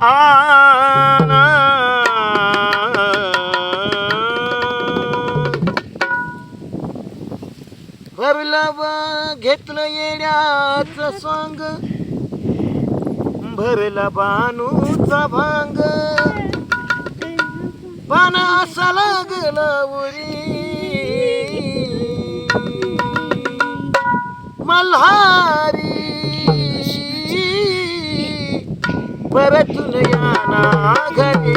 भरला घेतलं येण्याच सांग भरल बानूचा भांग. पाना असा लागला उरी. मल्हार பெற துணையான ஆகவே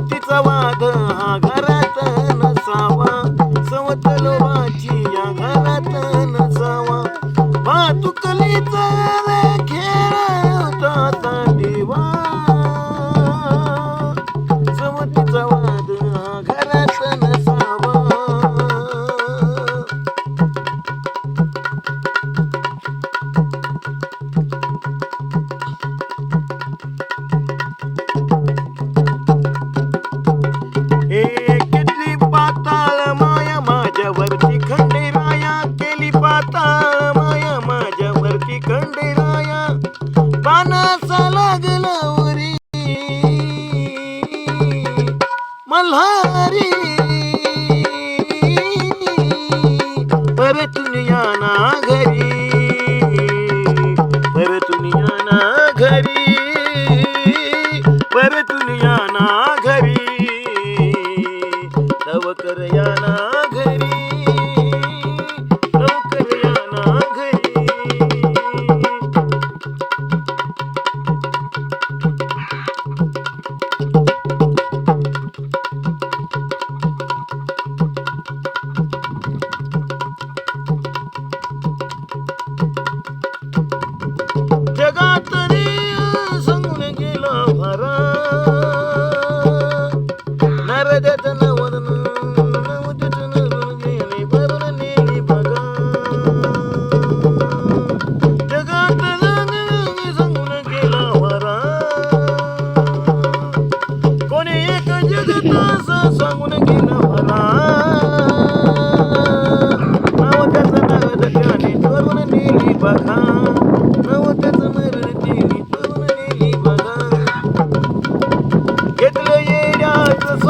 पतीचा वाघ हा घरात मल्हारी। परतून या घरी। परतून या ना घरी। परतून या घरी। तव कर बघा. नवत्याच मरण तेरी पळून गेली बघा. घेतलं येड्याच